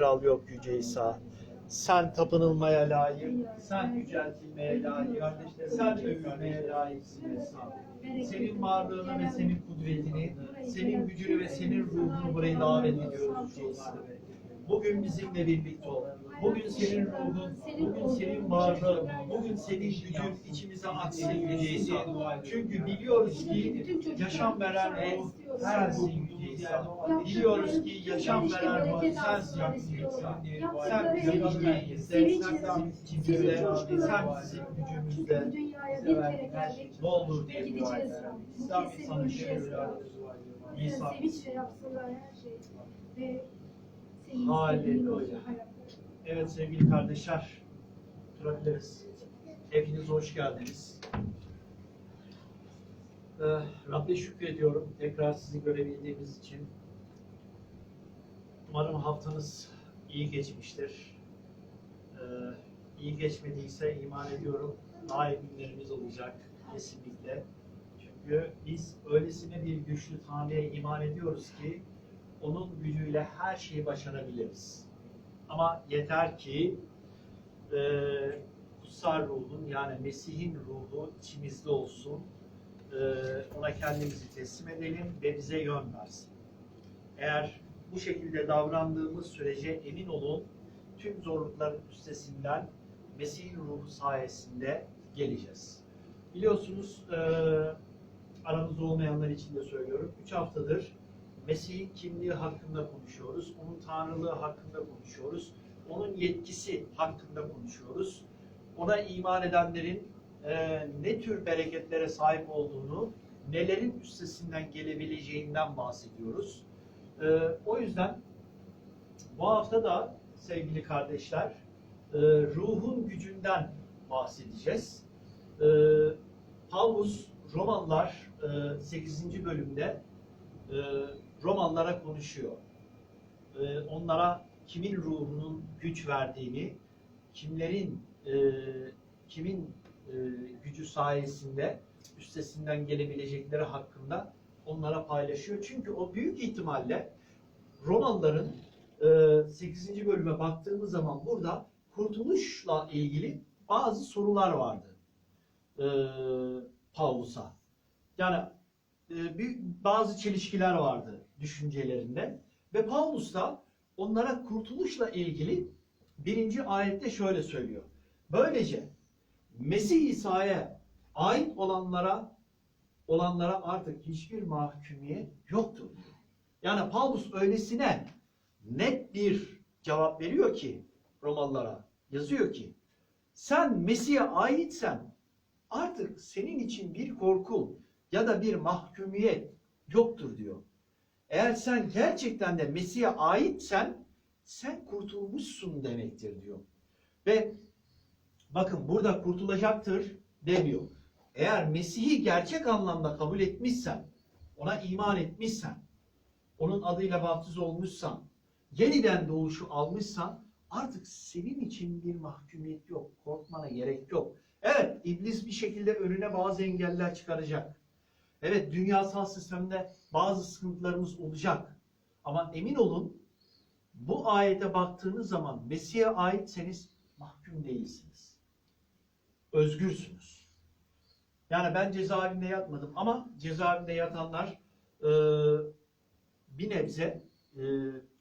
kral yok Yüce İsa. Sen tapınılmaya layık, sen yüceltilmeye layık, sen övülmeye layıksın İsa. Senin varlığını ve senin kudretini, senin gücünü ve senin ruhunu buraya davet ediyoruz Yüce İsa. Bugün bizimle birlikte ol. Bugün senin ruhun, bugün senin varlığın, bugün senin gücün içimize aksın Yüce İsa. Çünkü biliyoruz ki yaşam veren ruh Yüce İsa. Biliyoruz ki yaşam veren ruh sensin. Sen bizim yüreğimizde, sen bizim içimizde, sen bizim gücümüzde. bir olur Ve diye dua gideceğiz. ederim. İsa İsa bir sana şükür İsa. Sevinçle yapsınlar her şeyi. Halleluya. hayat. Evet sevgili kardeşler, oturabiliriz. Hepiniz hoş geldiniz. Ee, Rabbe şükrediyorum tekrar sizi görebildiğimiz için. Umarım haftanız iyi geçmiştir. Ee, iyi geçmediyse iman ediyorum daha iyi günlerimiz olacak kesinlikle. Çünkü biz öylesine bir güçlü Tanrı'ya iman ediyoruz ki onun gücüyle her şeyi başarabiliriz. Ama yeter ki e, kutsal ruhun yani Mesih'in ruhu içimizde olsun. E, ona kendimizi teslim edelim ve bize yön versin. Eğer bu şekilde davrandığımız sürece emin olun tüm zorlukların üstesinden Mesih'in ruhu sayesinde geleceğiz. Biliyorsunuz e, aramızda olmayanlar için de söylüyorum. Üç haftadır Mesih'in kimliği hakkında konuşuyoruz. Onun tanrılığı hakkında konuşuyoruz. Onun yetkisi hakkında konuşuyoruz. Ona iman edenlerin e, ne tür bereketlere sahip olduğunu, nelerin üstesinden gelebileceğinden bahsediyoruz. E, o yüzden bu hafta da sevgili kardeşler e, ruhun gücünden bahsedeceğiz. E, Paulus Romalılar e, 8. bölümde e, Romalılara konuşuyor. E, onlara kimin ruhunun güç verdiğini, kimlerin e, kimin e, gücü sayesinde üstesinden gelebilecekleri hakkında onlara paylaşıyor. Çünkü o büyük ihtimalle Romalıların e, 8. bölüme baktığımız zaman burada kurtuluşla ilgili bazı sorular vardı e, Paulus'a. Yani e, bazı çelişkiler vardı düşüncelerinde. Ve Paulus da onlara kurtuluşla ilgili birinci ayette şöyle söylüyor. Böylece Mesih İsa'ya ait olanlara olanlara artık hiçbir mahkumiyet yoktur. Yani Paulus öylesine net bir cevap veriyor ki Romalılara yazıyor ki sen Mesih'e aitsen artık senin için bir korku ya da bir mahkumiyet yoktur diyor. Eğer sen gerçekten de Mesih'e aitsen sen kurtulmuşsun demektir diyor. Ve bakın burada kurtulacaktır demiyor. Eğer Mesih'i gerçek anlamda kabul etmişsen, ona iman etmişsen, onun adıyla vaftiz olmuşsan, yeniden doğuşu almışsan artık senin için bir mahkumiyet yok. Korkmana gerek yok. Evet iblis bir şekilde önüne bazı engeller çıkaracak. Evet dünyasal sistemde bazı sıkıntılarımız olacak. Ama emin olun bu ayete baktığınız zaman Mesih'e aitseniz mahkum değilsiniz. Özgürsünüz. Yani ben cezaevinde yatmadım ama cezaevinde yatanlar e, bir nebze e,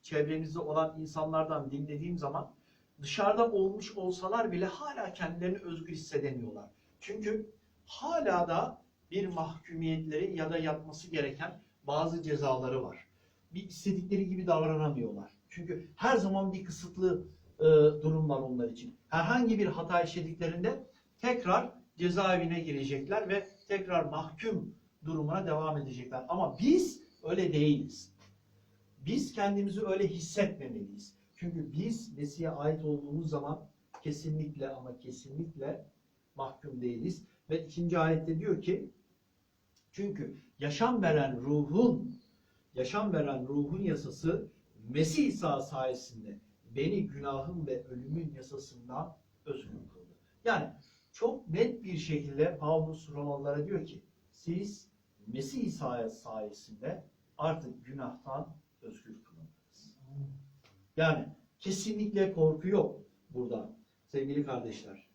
çevremizde olan insanlardan dinlediğim zaman dışarıda olmuş olsalar bile hala kendilerini özgür hissedemiyorlar. Çünkü hala da bir mahkumiyetleri ya da yatması gereken bazı cezaları var. Bir istedikleri gibi davranamıyorlar. Çünkü her zaman bir kısıtlı e, durum var onlar için. Herhangi bir hata işlediklerinde tekrar cezaevine girecekler ve tekrar mahkum durumuna devam edecekler. Ama biz öyle değiliz. Biz kendimizi öyle hissetmemeliyiz. Çünkü biz Mesih'e ait olduğumuz zaman kesinlikle ama kesinlikle mahkum değiliz. Ve ikinci ayette diyor ki çünkü yaşam veren ruhun yaşam veren ruhun yasası Mesih İsa sayesinde beni günahın ve ölümün yasasından özgür kıldı. Yani çok net bir şekilde Paulus Romalılara diyor ki siz Mesih İsa sayesinde artık günahtan özgür kılındınız. Yani Kesinlikle korku yok burada sevgili kardeşler.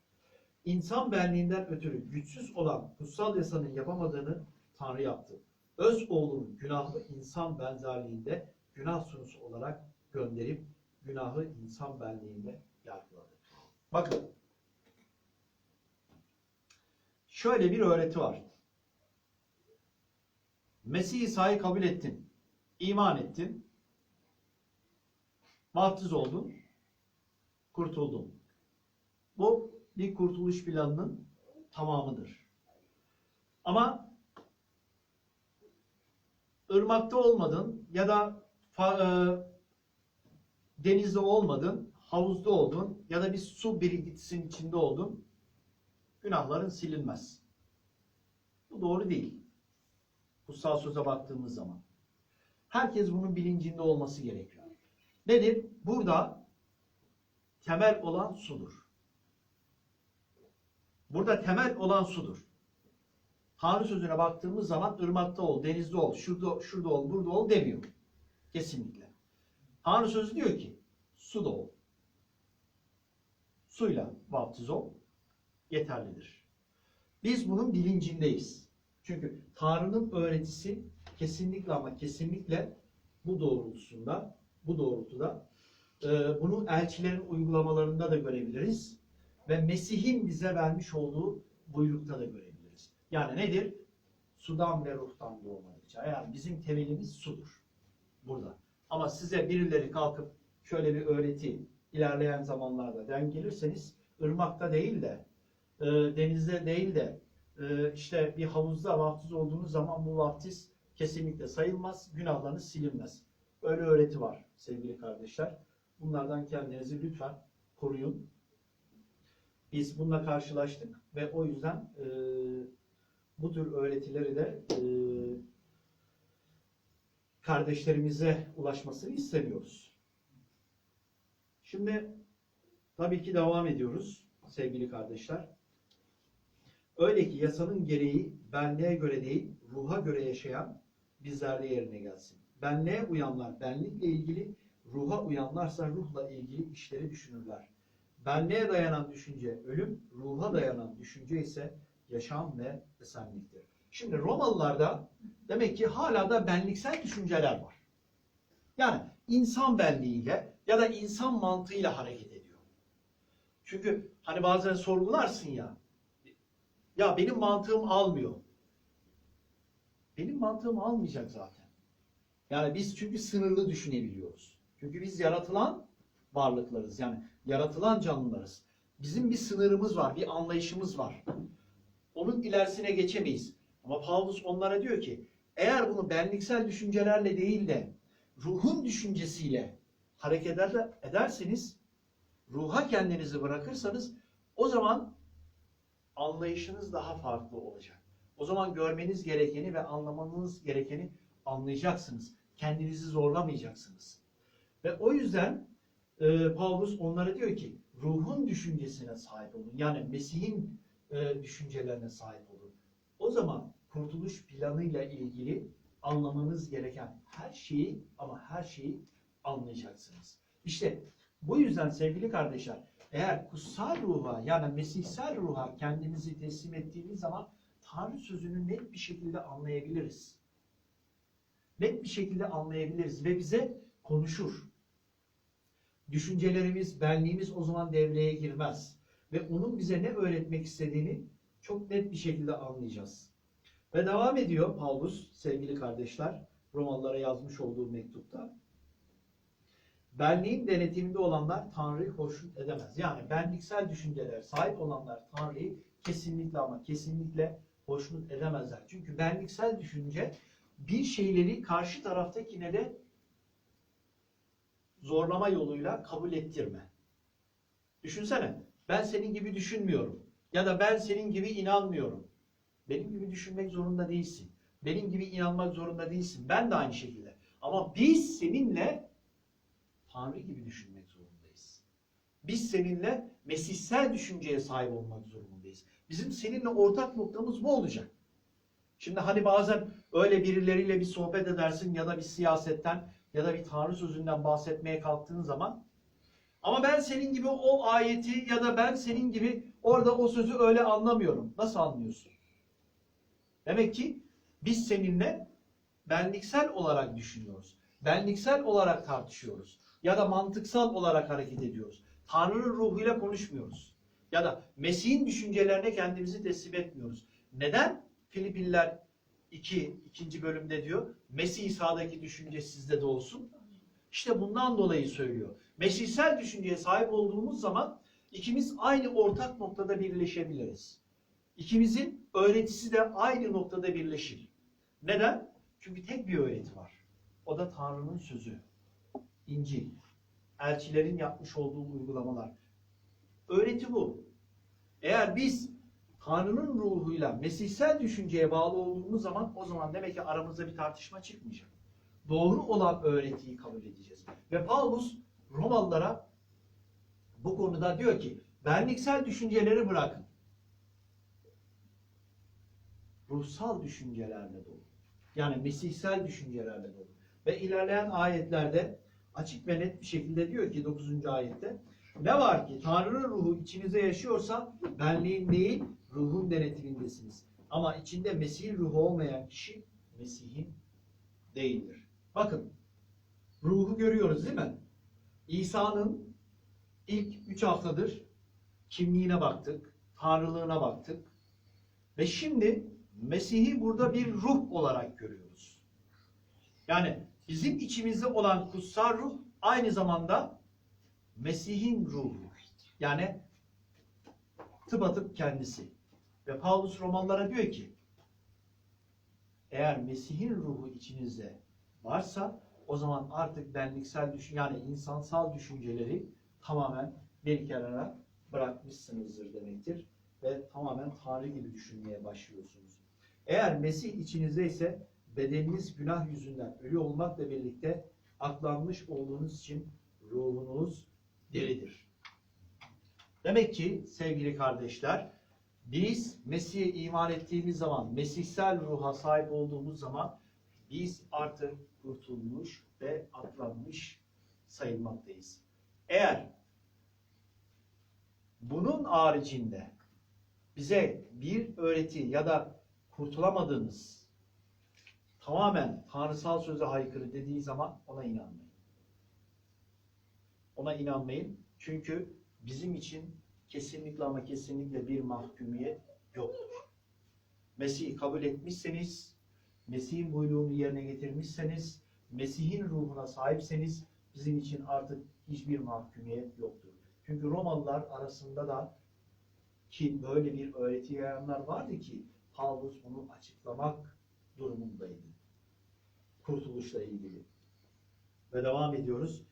İnsan benliğinden ötürü güçsüz olan kutsal yasanın yapamadığını Tanrı yaptı. Öz oğlunu günahlı insan benzerliğinde günah sunusu olarak gönderip günahı insan benliğinde yargıladı. Bakın. Şöyle bir öğreti var. Mesih İsa'yı kabul ettin. iman ettin. Vaftiz oldun. Kurtuldun. Bu bir kurtuluş planının tamamıdır. Ama ırmakta olmadın ya da e, denizde olmadın, havuzda oldun ya da bir su birikintisinin içinde oldun. Günahların silinmez. Bu doğru değil. Kutsal söze baktığımız zaman. Herkes bunun bilincinde olması gerekiyor. Nedir? Burada temel olan sudur. Burada temel olan sudur. Tanrı sözüne baktığımız zaman ırmakta ol, denizde ol, şurada, şurada ol, burada ol demiyor. Kesinlikle. Tanrı sözü diyor ki suda ol. Suyla vaftiz ol. Yeterlidir. Biz bunun bilincindeyiz. Çünkü Tanrı'nın öğretisi kesinlikle ama kesinlikle bu doğrultusunda, bu doğrultuda e, bunu elçilerin uygulamalarında da görebiliriz ve Mesih'in bize vermiş olduğu buyrukta da görebiliriz. Yani nedir? Sudan ve ruhtan doğmadıkça. Yani bizim temelimiz sudur. Burada. Ama size birileri kalkıp şöyle bir öğreti ilerleyen zamanlarda denk gelirseniz ırmakta değil de e, denizde değil de e, işte bir havuzda vaftiz olduğunuz zaman bu vaftiz kesinlikle sayılmaz. Günahlarınız silinmez. Öyle öğreti var sevgili kardeşler. Bunlardan kendinizi lütfen koruyun. Biz bununla karşılaştık ve o yüzden e, bu tür öğretileri de e, kardeşlerimize ulaşmasını istemiyoruz. Şimdi tabii ki devam ediyoruz sevgili kardeşler. Öyle ki yasanın gereği benliğe göre değil, ruha göre yaşayan bizlerde yerine gelsin. Benliğe uyanlar benlikle ilgili, ruha uyanlarsa ruhla ilgili işleri düşünürler. Benliğe dayanan düşünce ölüm, ruha dayanan düşünce ise yaşam ve esenliktir. Şimdi Romalılarda demek ki hala da benliksel düşünceler var. Yani insan benliğiyle ya da insan mantığıyla hareket ediyor. Çünkü hani bazen sorgularsın ya, ya benim mantığım almıyor. Benim mantığım almayacak zaten. Yani biz çünkü sınırlı düşünebiliyoruz. Çünkü biz yaratılan varlıklarız. Yani yaratılan canlılarız. Bizim bir sınırımız var, bir anlayışımız var. Onun ilerisine geçemeyiz. Ama Paulus onlara diyor ki, eğer bunu benliksel düşüncelerle değil de ruhun düşüncesiyle hareket eder, ederseniz, ruha kendinizi bırakırsanız o zaman anlayışınız daha farklı olacak. O zaman görmeniz gerekeni ve anlamanız gerekeni anlayacaksınız. Kendinizi zorlamayacaksınız. Ve o yüzden e, Paulus onlara diyor ki ruhun düşüncesine sahip olun. Yani Mesih'in e, düşüncelerine sahip olun. O zaman kurtuluş planıyla ilgili anlamanız gereken her şeyi ama her şeyi anlayacaksınız. İşte bu yüzden sevgili kardeşler eğer kutsal ruha yani mesihsel ruha kendimizi teslim ettiğimiz zaman Tanrı sözünü net bir şekilde anlayabiliriz. Net bir şekilde anlayabiliriz ve bize konuşur. Düşüncelerimiz, benliğimiz o zaman devreye girmez. Ve onun bize ne öğretmek istediğini çok net bir şekilde anlayacağız. Ve devam ediyor Paulus sevgili kardeşler Romalılara yazmış olduğu mektupta. Benliğin denetiminde olanlar Tanrı'yı hoşnut edemez. Yani benliksel düşünceler sahip olanlar Tanrı'yı kesinlikle ama kesinlikle hoşnut edemezler. Çünkü benliksel düşünce bir şeyleri karşı taraftakine de zorlama yoluyla kabul ettirme. Düşünsene ben senin gibi düşünmüyorum ya da ben senin gibi inanmıyorum. Benim gibi düşünmek zorunda değilsin. Benim gibi inanmak zorunda değilsin. Ben de aynı şekilde. Ama biz seninle Tanrı gibi düşünmek zorundayız. Biz seninle mesihsel düşünceye sahip olmak zorundayız. Bizim seninle ortak noktamız bu olacak. Şimdi hani bazen öyle birileriyle bir sohbet edersin ya da bir siyasetten ya da bir Tanrı sözünden bahsetmeye kalktığın zaman Ama ben senin gibi o ayeti ya da ben senin gibi orada o sözü öyle anlamıyorum. Nasıl anlıyorsun? Demek ki biz seninle benliksel olarak düşünüyoruz. Benliksel olarak tartışıyoruz. Ya da mantıksal olarak hareket ediyoruz. Tanrı'nın ruhuyla konuşmuyoruz. Ya da Mesih'in düşüncelerine kendimizi teslim etmiyoruz. Neden? Filipiller 2. ikinci bölümde diyor. Mesih İsa'daki düşünce sizde de olsun. İşte bundan dolayı söylüyor. Mesihsel düşünceye sahip olduğumuz zaman ikimiz aynı ortak noktada birleşebiliriz. İkimizin öğretisi de aynı noktada birleşir. Neden? Çünkü tek bir öğreti var. O da Tanrı'nın sözü. İncil. Elçilerin yapmış olduğu uygulamalar. Öğreti bu. Eğer biz Tanrı'nın ruhuyla mesihsel düşünceye bağlı olduğumuz zaman o zaman demek ki aramızda bir tartışma çıkmayacak. Doğru olan öğretiyi kabul edeceğiz. Ve Paulus Romalılara bu konuda diyor ki benliksel düşünceleri bırakın. Ruhsal düşüncelerle dolu. Yani mesihsel düşüncelerle dolu. Ve ilerleyen ayetlerde açık ve net bir şekilde diyor ki 9. ayette ne var ki Tanrı'nın ruhu içinize yaşıyorsa benliğin değil ruhun denetimindesiniz. Ama içinde Mesih'in ruhu olmayan kişi Mesih'in değildir. Bakın ruhu görüyoruz değil mi? İsa'nın ilk üç haftadır kimliğine baktık, tanrılığına baktık. Ve şimdi Mesih'i burada bir ruh olarak görüyoruz. Yani bizim içimizde olan kutsal ruh aynı zamanda Mesih'in ruhu. Yani tıpatıp kendisi. Ve Paulus Romalılara diyor ki eğer Mesih'in ruhu içinizde varsa o zaman artık benliksel düşün yani insansal düşünceleri tamamen bir kenara bırakmışsınızdır demektir ve tamamen Tanrı gibi düşünmeye başlıyorsunuz. Eğer Mesih içinizde ise bedeniniz günah yüzünden ölü olmakla birlikte aklanmış olduğunuz için ruhunuz diridir. Demek ki sevgili kardeşler biz Mesih'e iman ettiğimiz zaman, Mesihsel ruha sahip olduğumuz zaman biz artık kurtulmuş ve aklanmış sayılmaktayız. Eğer bunun haricinde bize bir öğreti ya da kurtulamadığımız tamamen tanrısal söze aykırı dediği zaman ona inanmayın. Ona inanmayın. Çünkü bizim için kesinlikle ama kesinlikle bir mahkumiyet yoktur. Mesih'i kabul etmişseniz, Mesih'in buyruğunu yerine getirmişseniz, Mesih'in ruhuna sahipseniz bizim için artık hiçbir mahkumiyet yoktur. Çünkü Romalılar arasında da ki böyle bir öğreti yayanlar vardı ki Paulus bunu açıklamak durumundaydı. Kurtuluşla ilgili. Ve devam ediyoruz.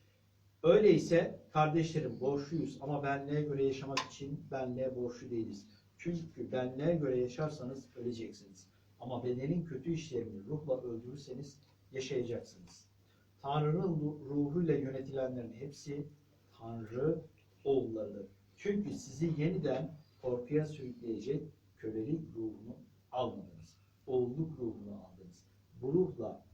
Öyleyse kardeşlerim borçluyuz ama benliğe göre yaşamak için benliğe borçlu değiliz. Çünkü benliğe göre yaşarsanız öleceksiniz. Ama bedenin kötü işlerini ruhla öldürürseniz yaşayacaksınız. Tanrı'nın ruhuyla yönetilenlerin hepsi Tanrı oğullarıdır. Çünkü sizi yeniden korkuya sürükleyecek kölelik ruhunu almadınız. Oğulluk ruhunu aldınız. Bu ruhla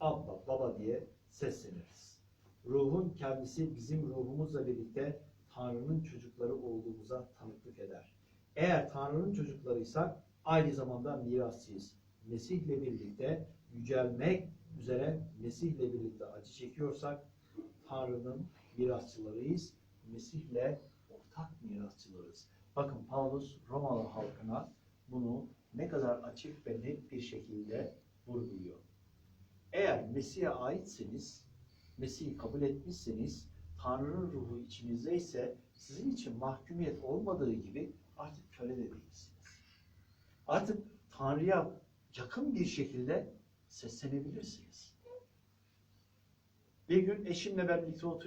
Abba, Baba diye sesleniriz. Ruhun kendisi bizim ruhumuzla birlikte Tanrı'nın çocukları olduğumuza tanıklık eder. Eğer Tanrı'nın çocuklarıysak aynı zamanda mirasçıyız. Mesih'le birlikte yücelmek üzere Mesih'le birlikte acı çekiyorsak Tanrı'nın mirasçılarıyız. Mesih'le ortak mirasçılarız. Bakın Paulus Romalı halkına bunu ne kadar açık ve net bir şekilde vurguluyor. Eğer Mesih'e aitseniz, Mesih'i kabul etmişseniz, Tanrı'nın ruhu içinizde ise sizin için mahkumiyet olmadığı gibi artık köle de değilsiniz. Artık Tanrı'ya yakın bir şekilde seslenebilirsiniz. Bir gün eşimle birlikte oturuyor.